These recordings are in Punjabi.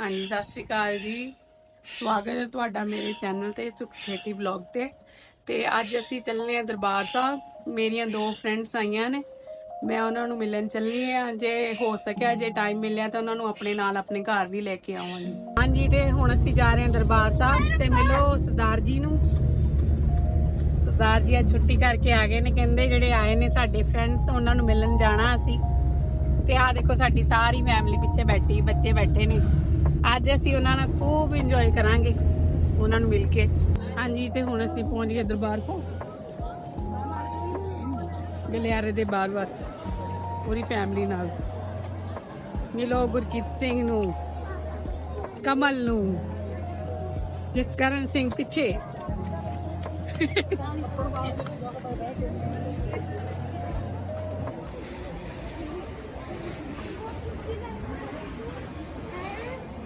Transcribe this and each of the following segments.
ਹਾਂਜੀ, ਸਤਿ ਸ਼੍ਰੀ ਅਕਾਲ ਜੀ। ਸਵਾਗਤ ਹੈ ਤੁਹਾਡਾ ਮੇਰੇ ਚੈਨਲ ਤੇ, ਸੁਖ ਖੇਤੀ ਵਲੌਗ ਤੇ। ਤੇ ਅੱਜ ਅਸੀਂ ਚੱਲਨੇ ਆ ਦਰਬਾਰ ਸਾਹਿਬ। ਮੇਰੀਆਂ ਦੋ ਫਰੈਂਡਸ ਆਈਆਂ ਨੇ। ਮੈਂ ਉਹਨਾਂ ਨੂੰ ਮਿਲਣ ਚੱਲੀ ਆ ਜੇ ਹੋ ਸਕਿਆ, ਜੇ ਟਾਈਮ ਮਿਲਿਆ ਤਾਂ ਉਹਨਾਂ ਨੂੰ ਆਪਣੇ ਨਾਲ ਆਪਣੇ ਘਰ ਵੀ ਲੈ ਕੇ ਆਵਾਂਗੀ। ਹਾਂਜੀ, ਤੇ ਹੁਣ ਅਸੀਂ ਜਾ ਰਹੇ ਹਾਂ ਦਰਬਾਰ ਸਾਹਿਬ। ਤੇ ਮਿਲੋ ਸਰਦਾਰ ਜੀ ਨੂੰ। ਸਰਦਾਰ ਜੀ, ਅੱਜ ਛੁੱਟੀ ਕਰਕੇ ਆ ਗਏ ਨੇ। ਕਹਿੰਦੇ ਜਿਹੜੇ ਆਏ ਨੇ ਸਾਡੇ ਫਰੈਂਡਸ, ਉਹਨਾਂ ਨੂੰ ਮਿਲਣ ਜਾਣਾ ਅਸੀਂ। ਤੇ ਆ ਦੇਖੋ, ਸਾਡੀ ਸਾਰੀ ਫੈਮਿਲੀ ਪਿੱਛੇ ਬੈਠੀ, ਬੱਚੇ ਬੈਠੇ ਨੇ। ਅੱਜ ਅਸੀਂ ਉਹਨਾਂ ਨਾਲ ਖੂਬ ਇੰਜੋਏ ਕਰਾਂਗੇ, ਉਹਨਾਂ ਨੂੰ ਮਿਲ ਕੇ। ਹਾਂਜੀ, ਤੇ ਹੁਣ ਅਸੀਂ ਪਹੁੰਚ ਗਏ ਦਰਬਾਰ ਸਾਹਿਬ ਗਲਿਆਰੇ ਦੇ ਬਾਰ-ਬਾਰ ਪੂਰੀ ਫੈਮਿਲੀ ਨਾਲ। ਮਿਲੋ ਗੁਰਜੀਤ ਸਿੰਘ ਨੂੰ, ਕਮਲ ਨੂੰ, ਜਸਕਰਨ ਸਿੰਘ ਪਿੱਛੇ।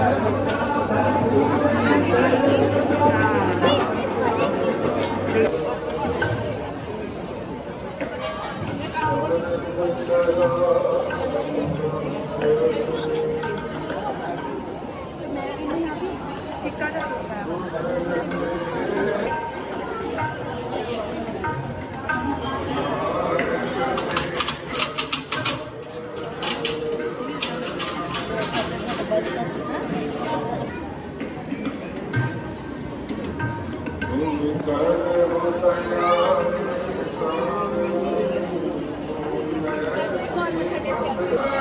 Thank you. Thank you.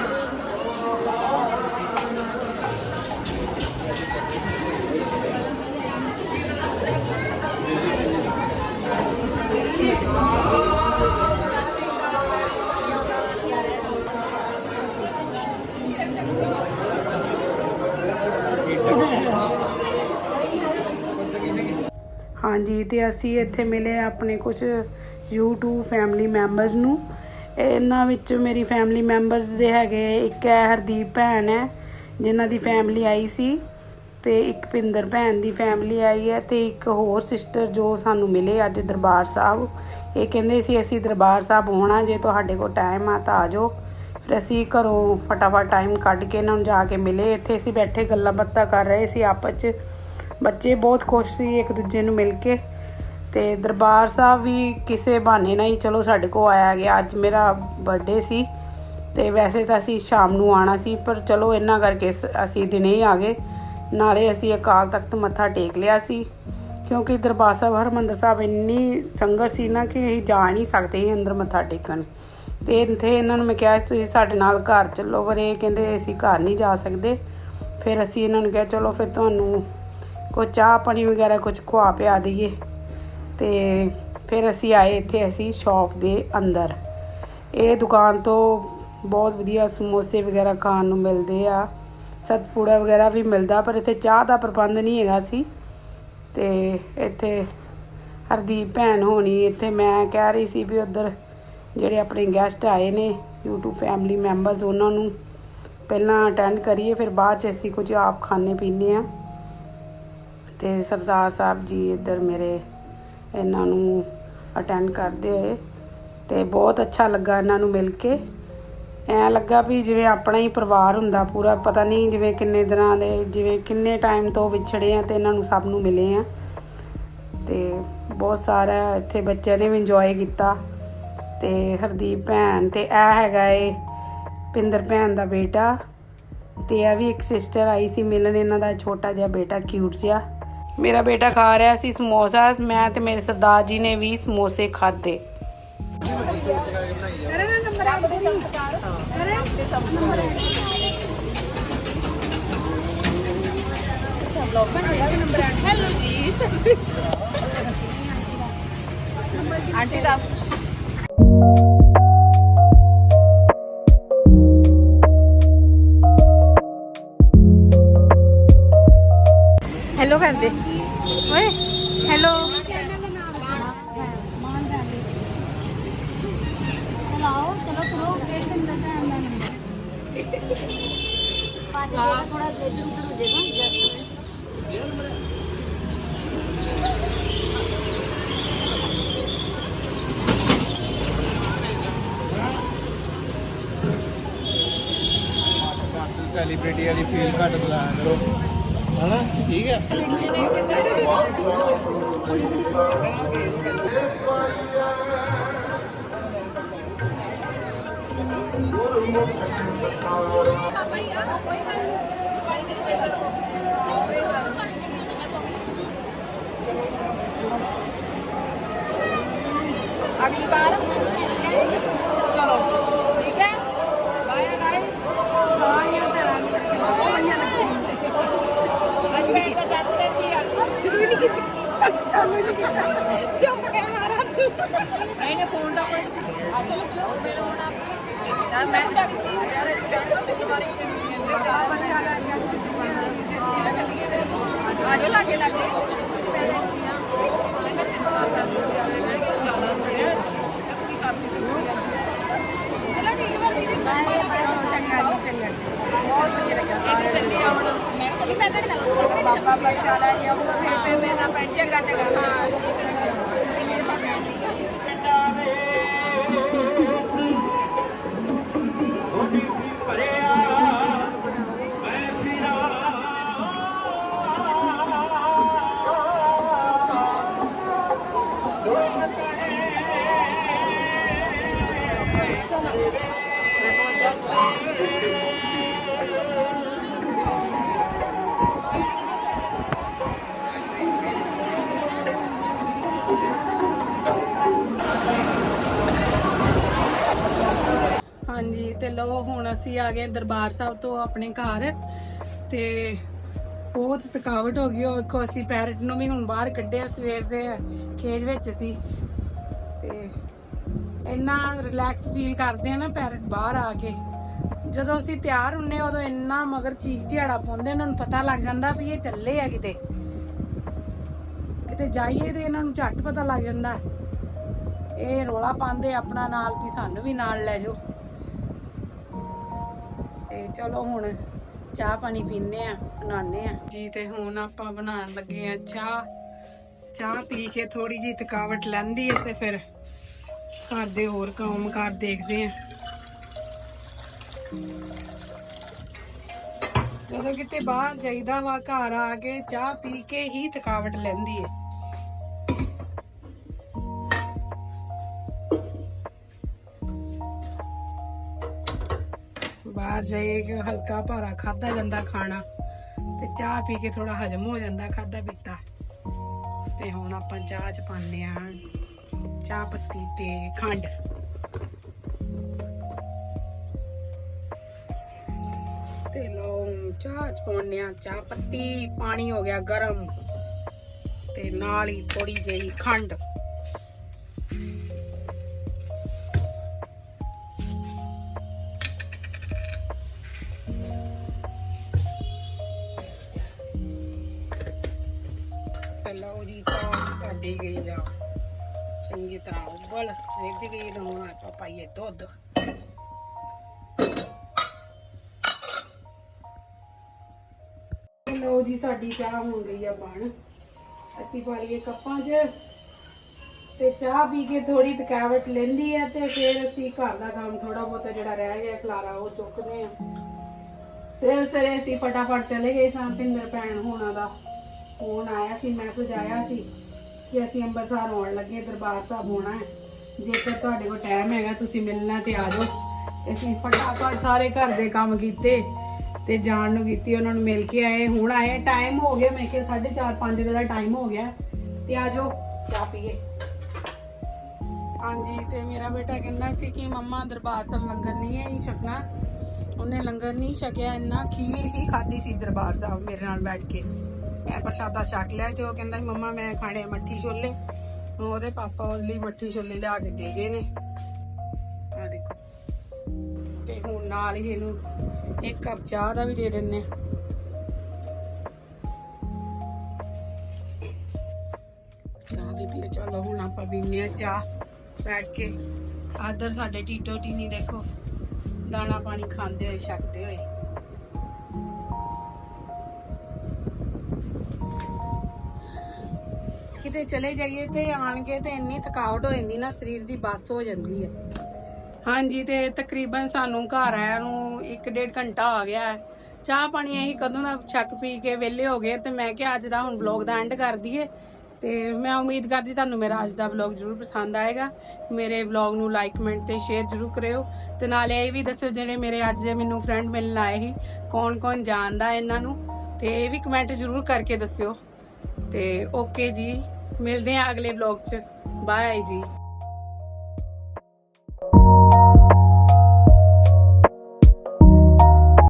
ਹਾਂਜੀ, ਤੇ ਅਸੀਂ ਇੱਥੇ ਮਿਲੇ ਆਪਣੇ ਕੁਝ YouTube ਫੈਮਿਲੀ ਮੈਂਬਰਸ ਨੂੰ। ਇਹਨਾਂ ਵਿੱਚ ਮੇਰੀ ਫੈਮਿਲੀ ਮੈਂਬਰਸ ਦੇ ਹੈਗੇ, ਇੱਕ ਹੈ ਹਰਦੀਪ ਭੈਣ ਹੈ, ਜਿਨ੍ਹਾਂ ਦੀ ਫੈਮਿਲੀ ਆਈ ਸੀ, ਤੇ ਇੱਕ ਪਿੰਦਰ ਭੈਣ ਦੀ ਫੈਮਿਲੀ ਆਈ ਹੈ, ਤੇ ਇੱਕ ਹੋਰ ਸਿਸਟਰ ਜੋ ਸਾਨੂੰ ਮਿਲੇ ਅੱਜ ਦਰਬਾਰ ਸਾਹਿਬ। ਇਹ ਕਹਿੰਦੇ ਸੀ, ਅਸੀਂ ਦਰਬਾਰ ਸਾਹਿਬ ਆਉਣਾ, ਜੇ ਤੁਹਾਡੇ ਕੋਲ ਟਾਈਮ ਆ ਤਾਂ ਆ ਜਾਓ। ਫਿਰ ਅਸੀਂ ਘਰੋਂ ਫਟਾਫਟ ਟਾਈਮ ਕੱਢ ਕੇ ਇਹਨਾਂ ਨੂੰ ਜਾ ਕੇ ਮਿਲੇ। ਇੱਥੇ ਅਸੀਂ ਬੈਠੇ ਗੱਲਾਂ ਬਾਤਾਂ ਕਰ ਰਹੇ ਸੀ ਆਪਸ 'ਚ। ਬੱਚੇ ਬਹੁਤ ਖੁਸ਼ ਸੀ ਇੱਕ ਦੂਜੇ ਨੂੰ ਮਿਲ ਕੇ। ਤੇ ਦਰਬਾਰ ਸਾਹਿਬ ਵੀ ਕਿਸੇ ਬਹਾਨੇ ਨਾਲ ਹੀ ਚਲੋ ਸਾਡੇ ਕੋ ਆਇਆ ਗਿਆ। ਅੱਜ ਮੇਰਾ ਬਰਥਡੇ ਸੀ ਤੇ ਵੈਸੇ ਤਾਂ ਅਸੀਂ ਸ਼ਾਮ ਨੂੰ ਆਣਾ ਸੀ, ਪਰ ਚਲੋ ਇਹਨਾਂ ਕਰਕੇ ਸ- ਅਸੀਂ ਦਿਨੇ ਹੀ ਆ ਗਏ। ਨਾਲੇ ਅਸੀਂ ਅਕਾਲ ਤਖਤ ਮੱਥਾ ਟੇਕ ਲਿਆ ਸੀ, ਕਿਉਂਕਿ ਦਰਬਾਰ ਸਾਹਿਬ ਹਰਮੰਦਰ ਸਾਹਿਬ ਇੰਨੀ ਸੰਗਤ ਸੀ ਨਾ ਕਿ ਅਸੀਂ ਜਾ ਨਹੀਂ ਸਕਦੇ ਸੀ ਅੰਦਰ ਮੱਥਾ ਟੇਕਣ। ਤੇ ਇੱਥੇ ਇਹਨਾਂ ਨੂੰ ਮੈਂ ਕਿਹਾ, ਤੁਸੀਂ ਸਾਡੇ ਨਾਲ ਘਰ ਚੱਲੋ ਪਰ ਇਹ ਕਹਿੰਦੇ ਅਸੀਂ ਘਰ ਨਹੀਂ ਜਾ ਸਕਦੇ। ਫਿਰ ਅਸੀਂ ਇਹਨਾਂ ਨੂੰ ਕਿਹਾ, ਚਲੋ ਫਿਰ ਤੁਹਾਨੂੰ ਕੋਈ ਚਾਹ ਪਾਣੀ ਵਗੈਰਾ ਕੁਝ ਖਵਾ ਪਿਆ ਦਈਏ। ਤੇ ਫਿਰ ਅਸੀਂ ਆਏ ਇੱਥੇ ਅਸੀਂ ਸ਼ਾਪ ਦੇ ਅੰਦਰ। ਇਹ ਦੁਕਾਨ ਤੋਂ ਬਹੁਤ ਵਧੀਆ ਸਮੋਸੇ ਵਗੈਰਾ ਖਾਣ ਨੂੰ ਮਿਲਦੇ ਆ। ਸਤਪੂੜਾ ਵਗੈਰਾ ਵੀ ਮਿਲਦਾ, ਪਰ ਇੱਥੇ ਚਾਹ ਦਾ ਪ੍ਰਬੰਧ ਨਹੀਂ ਹੈਗਾ ਸੀ। ਤੇ ਇੱਥੇ ਹਰਦੀਪ ਭੈਣ ਹੋਣੀ ਇੱਥੇ, ਮੈਂ ਕਹਿ ਰਹੀ ਸੀ ਵੀ ਉਧਰ ਜਿਹੜੇ ਆਪਣੇ ਗੈਸਟ ਆਏ ਨੇ, YouTube ਫੈਮਿਲੀ ਮੈਂਬਰਸ ਉਹਨਾਂ ਨੂੰ ਪਹਿਲਾਂ ਅਟੈਂਡ ਕਰੀਏ, ਫਿਰ ਬਾਅਦ ਚ ਅਸੀਂ ਕੁਝ ਆਪ ਖਾਣੇ ਪੀਣੇ ਆ ਤੇ ਸਰਦਾਰ ਸਾਹਿਬ ਜੀ ਇੱਧਰ ਮੇਰੇ ਇਹਨਾਂ ਨੂੰ ਅਟੈਂਡ ਕਰਦੇ ਹੋਏ ਤੇ ਬਹੁਤ ਅੱਛਾ ਲੱਗਾ ਇਹਨਾਂ ਨੂੰ ਮਿਲ ਕੇ। ਐ ਲੱਗਾ ਵੀ ਜਿਵੇਂ ਆਪਣਾ ਹੀ ਪਰਿਵਾਰ ਹੁੰਦਾ ਪੂਰਾ, ਪਤਾ ਨਹੀਂ ਜਿਵੇਂ ਕਿੰਨੇ ਦਿਨਾਂ ਦੇ, ਜਿਵੇਂ ਕਿੰਨੇ ਟਾਈਮ ਤੋਂ ਵਿਛੜੇ ਆ ਤੇ ਇਹਨਾਂ ਨੂੰ ਸਭ ਨੂੰ ਮਿਲੇ ਆ। ਤੇ ਬਹੁਤ ਸਾਰਾ ਇੱਥੇ ਬੱਚਿਆਂ ਨੇ ਵੀ ਇੰਜੋਏ ਕੀਤਾ। ਤੇ ਹਰਦੀਪ ਭੈਣ ਤੇ ਇਹ ਹੈਗਾ ਏ ਪਿੰਦਰ ਭੈਣ ਦਾ ਬੇਟਾ। ਤੇ ਇਹ ਵੀ ਇੱਕ ਸਿਸਟਰ ਆਈ ਸੀ, ਮਿਲਣ ਇਹਨਾਂ ਦਾ ਛੋਟਾ ਜਿਹਾ ਬੇਟਾ ਕਿਊਟ ਜਿਹਾ। ਮੇਰਾ ਬੇਟਾ ਖਾ ਰਿਹਾ ਸੀ ਸਮੋਸਾ ਮੈਂ ਤੇ ਮੇਰੇ ਸਰਦਾਰ ਜੀ ਨੇ ਵੀ ਸਮੋਸੇ ਖਾਦੇ ਹੈਲੋ ਜੀ ਆਂਟੀ ਦਾ ਪੰਜ ਜਗ੍ਹਾ ਥੋੜਾ ਇੱਧਰ ਉੱਧਰ ਹੋ ਜਾਏਗਾ ਸੈਲੀਬ੍ਰਿਟੀ ਵਾਲੀ ਫੀਲ ਘੱਟ ਬੁਲਾਇਆ ਕਰੋ ਹਨਾ? ਠੀਕ ਹੈ? ਅਗਲੀ ਬਾਰ ਚਲੋ ਠੀਕ ਹੈ ਬਾਏ ਗਾਇਸ ਅੱਜ ਮੈਂ ਤਾਂ ਜੱਟ ਦੇ ਕੀ ਆ ਸ਼ੁਰੂ ਹੀ ਨਹੀਂ ਕੀਤੀ ਚਾਲੂ ਹੀ ਨਹੀਂ ਕੀਤਾ ਚੁੱਪ ਕੇ ਮਾਰਾ ਤੂੰ ਨਹੀਂ ਨੇ ਫੋਨ ਦਾ ਕੋਈ ਆ ਚਲੋ ਚਲੋ ਮੇਰੇ ਹੁਣ ਆਪਣੀ ਮੈਂ ਲਾਗੇ ਲਾਗੇ। ਤੇ ਲੋ ਹੁਣ ਅਸੀਂ ਆ ਗਏ ਦਰਬਾਰ ਸਾਹਿਬ ਤੋਂ ਆਪਣੇ ਘਰ ਤੇ ਬਹੁਤ ਥਕਾਵਟ ਹੋ ਗਈ। ਉਹ ਵੇਖੋ ਅਸੀਂ ਪੈਰਟ ਨੂੰ ਵੀ ਹੁਣ ਬਾਹਰ ਕੱਢਿਆ ਸਵੇਰ ਦੇ ਕੇਜ ਵਿੱਚ ਸੀ ਤੇ ਇੰਨਾ ਰਿਲੈਕਸ ਫੀਲ ਕਰਦੇ ਆ ਨਾ ਪੈਰਟ ਬਾਹਰ ਆ ਕੇ। ਜਦੋਂ ਅਸੀਂ ਤਿਆਰ ਹੁੰਨੇ ਉਦੋਂ ਇੰਨਾ ਮਗਰ ਚੀਕ ਝਿਆੜਾ ਪਾਉਂਦੇ ਇਹਨਾਂ ਨੂੰ ਪਤਾ ਲੱਗ ਜਾਂਦਾ ਵੀ ਇਹ ਚੱਲੇ ਆ ਕਿਤੇ। ਕਿਤੇ ਜਾਈਏ ਤੇ ਇਹਨਾਂ ਨੂੰ ਝੱਟ ਪਤਾ ਲੱਗ ਜਾਂਦਾ। ਇਹ ਰੋਲਾ ਪਾਉਂਦੇ ਆਪਣਾ ਨਾਲ ਵੀ ਸਾਨੂੰ ਵੀ ਨਾਲ ਲੈ ਜਾਓ। ਤੇ ਚਲੋ ਹੁਣ ਚਾਹ ਪਾਣੀ ਪੀਂਦੇ ਆ, ਬਣਾਉਂਦੇ ਆ। ਜੀ ਤੇ ਹੁਣ ਆਪਾਂ ਬਣਾਉਣ ਲੱਗੇ ਆ ਚਾਹ। ਚਾਹ ਪੀ ਕੇ ਥੋੜੀ ਜੀ ਥਕਾਵਟ ਲੈਂਦੀ ਹੈ ਤੇ ਫਿਰ ਘਰ ਦੇ ਹੋਰ ਕੰਮ ਕਾਰ ਦੇਖਦੇ ਆ। ਜਦੋਂ ਕਿਤੇ ਬਾਹਰ ਜਾਈਦਾ ਵਾ, ਘਰ ਆ ਕੇ ਚਾਹ ਪੀ ਕੇ ਹੀ ਥਕਾਵਟ ਲੈਂਦੀ ਹੈ ਬਾਹਰ ਜਾਈਏ ਕਿ ਹਲਕਾ ਭਾਰਾ ਖਾਦਾ ਜਾਂਦਾ ਖਾਣਾ ਤੇ ਚਾਹ ਪੀ ਕੇ ਥੋੜਾ ਹਜਮ ਹੋ ਜਾਂਦਾ ਖਾਦਾ ਪੀਤਾ। ਤੇ ਹੁਣ ਆਪਾਂ ਚਾਹ ਚ ਪਾਉਂਦੇ ਆ ਚਾਹ ਪੱਤੀ ਤੇ ਖੰਡ। ਤੇ ਲਓ ਚਾਹ ਚ ਪਾਉਂਦੇ ਆ ਚਾਹ ਪੱਤੀ, ਪਾਣੀ ਹੋ ਗਿਆ ਗਰਮ। ਤੇ ਨਾਲ ਹੀ ਥੋੜੀ ਜਿਹੀ ਖੰਡ। ਛੱਡੀ ਗਈ ਆ। ਚੰਗੀ ਤਰ੍ਹਾਂ ਉਬਲ ਰਿੱਝ ਗਈ ਤਾਂ ਹੁਣ ਆਪਾਂ ਪਾਈਏ ਦੁੱਧ। ਲਓ ਜੀ, ਸਾਡੀ ਚਾਹ ਹੋ ਗਈ ਆ ਬਣ। ਅਸੀਂ ਪਾ ਲਈਏ ਕੱਪਾਂ 'ਚ ਤੇ ਚਾਹ ਪੀ ਕੇ ਥੋੜੀ ਥਕਾਵਟ ਲੈਂਦੀ ਆ ਤੇ ਫਿਰ ਅਸੀਂ ਘਰ ਦਾ ਕੰਮ ਥੋੜਾ ਬਹੁਤਾ ਜਿਹੜਾ ਰਹਿ ਗਿਆ, ਖਲਾਰਾ ਉਹ ਚੁੱਕਦੇ ਆ। ਸਵੇਰੇ ਸਵੇਰੇ ਅਸੀਂ ਫਟਾਫਟ ਚਲੇ ਗਏ ਸਾਂ, ਭਿੰਦਰ ਭੈਣ ਹੋਣਾ ਦਾ। ਫੋਨ ਆਇਆ ਸੀ ਮੈਸੇਜ ਆਇਆ ਸੀ। ਕਿ ਅਸੀਂ ਅੰਬਰਸਰ ਆਉਣ ਲੱਗੇ, ਦਰਬਾਰ ਸਾਹਿਬ ਹੋਣਾ ਹੈ। ਜੇਕਰ ਤੁਹਾਡੇ ਕੋਲ ਟਾਈਮ ਹੈਗਾ, ਤੁਸੀਂ ਮਿਲਣਾ ਤੇ ਆ ਜਾਓ। ਅਸੀਂ ਫਟਾਫਟ ਸਾਰੇ ਘਰ ਦੇ ਕੰਮ ਕੀਤੇ ਤੇ ਜਾਣ ਨੂੰ ਕੀਤੀ, ਉਹਨਾਂ ਨੂੰ ਮਿਲ ਕੇ ਆਏ। ਹੁਣ ਆਏ ਟਾਈਮ ਹੋ ਗਿਆ, ਮੈਂ ਕਿਹਾ 4:30 5 ਵਜੇ ਦਾ ਟਾਈਮ ਹੋ ਗਿਆ। ਤੇ ਆ ਜਾਓ, ਚਾਹ ਪੀਏ। ਹਾਂਜੀ, ਤੇ ਮੇਰਾ ਬੇਟਾ ਕਹਿੰਦਾ ਸੀ ਕਿ ਮੰਮਾ, ਦਰਬਾਰ ਸਾਹਿਬ ਲੰਗਰ ਨਹੀਂ ਹੈ ਹੀ ਛਕਣਾ। ਉਹਨੇ ਲੰਗਰ ਨਹੀਂ ਛਕਿਆ, ਇੰਨਾ ਖੀਰ ਹੀ ਖਾਧੀ ਸੀ ਦਰਬਾਰ ਸਾਹਿਬ ਮੇਰੇ ਨਾਲ ਬੈਠ ਕੇ। ਮੈਂ ਪ੍ਰਸ਼ਾਦਾ ਛਕ ਲਿਆ ਤੇ ਉਹ ਕਹਿੰਦਾ ਸੀ, ਮੰਮਾ, ਮੈਂ ਖਾਣੇ ਮੱਠੀ ਛੋਲੇ। ਉਹਦੇ ਪਾਪਾ ਉਹਦੇ ਲਈ ਮੱਠੀ ਛੋਲੇ ਲਿਆ ਕੇ ਦੇ ਗਏ ਨੇ। ਆ ਦੇਖੋ। ਤੇ ਹੁਣ ਨਾਲ ਹੀ ਇਹਨੂੰ ਇੱਕ ਕੱਪ ਚਾਹ ਦਾ ਵੀ ਦੇ ਦਿੰਨੇ ਚਾਹ ਵੀ ਪੀ ਚਲੋ, ਹੁਣ ਆਪਾਂ ਪੀਨੇ ਆ ਚਾਹ ਬੈਠ ਕੇ। ਆਦਰ ਸਾਡੇ ਟੀਟੋ ਟੀਨੀ ਦੇਖੋ। ਦਾਣਾ ਪਾਣੀ ਖਾਂਦੇ ਹੋਏ, ਛਕਦੇ ਹੋਏ। ਕਿਤੇ ਚਲੇ ਜਾਈਏ ਤੇ ਆਣ ਕੇ ਤੇ ਇੰਨੀ ਥਕਾਵਟ ਹੋ ਜਾਂਦੀ ਨਾ, ਸਰੀਰ ਦੀ ਬੱਸ ਹੋ ਜਾਂਦੀ ਹੈ ਹਾਂਜੀ, ਤੇ ਤਕਰੀਬਨ ਸਾਨੂੰ ਘਰ ਆਇਆ ਨੂੰ 1.5 ਘੰਟਾ ਆ ਗਿਆ ਹੈ। ਚਾਹ ਪਾਣੀ ਅਸੀਂ ਕਦੋਂ ਦਾ ਛੱਕ ਪੀ ਕੇ ਵਿਹਲੇ ਹੋ ਗਏ ਤੇ ਮੈਂ ਕਿਹਾ ਅੱਜ ਦਾ ਹੁਣ ਵਲੌਗ ਦਾ ਐਂਡ ਕਰ ਦਈਏ। ਤੇ ਮੈਂ ਉਮੀਦ ਕਰਦੀ ਤੁਹਾਨੂੰ ਮੇਰਾ ਅੱਜ ਦਾ ਵਲੌਗ ਜ਼ਰੂਰ ਪਸੰਦ ਆਏਗਾ। ਮੇਰੇ ਵਲੌਗ ਨੂੰ ਲਾਈਕ ਕਮੈਂਟ ਤੇ ਸ਼ੇਅਰ ਜ਼ਰੂਰ ਕਰਿਓ। ਤੇ ਨਾਲੇ ਇਹ ਵੀ ਦੱਸਿਓ ਜਿਹੜੇ ਮੇਰੇ ਅੱਜ ਦੇ ਮੈਨੂੰ ਫਰੈਂਡ ਮਿਲਣ ਆਏ ਸੀ ਕੌਣ ਕੌਣ ਜਾਣਦਾ ਇਹਨਾਂ ਨੂੰ। ਤੇ ਇਹ ਵੀ ਕਮੈਂਟ ਜ਼ਰੂਰ ਕਰਕੇ ਦੱਸਿਓ। ਤੇ ਓਕੇ ਜੀ ਮਿਲਦੇ ਹਾਂ ਅਗਲੇ ਵਲੌਗ 'ਚ। ਬਾਏ ਜੀ।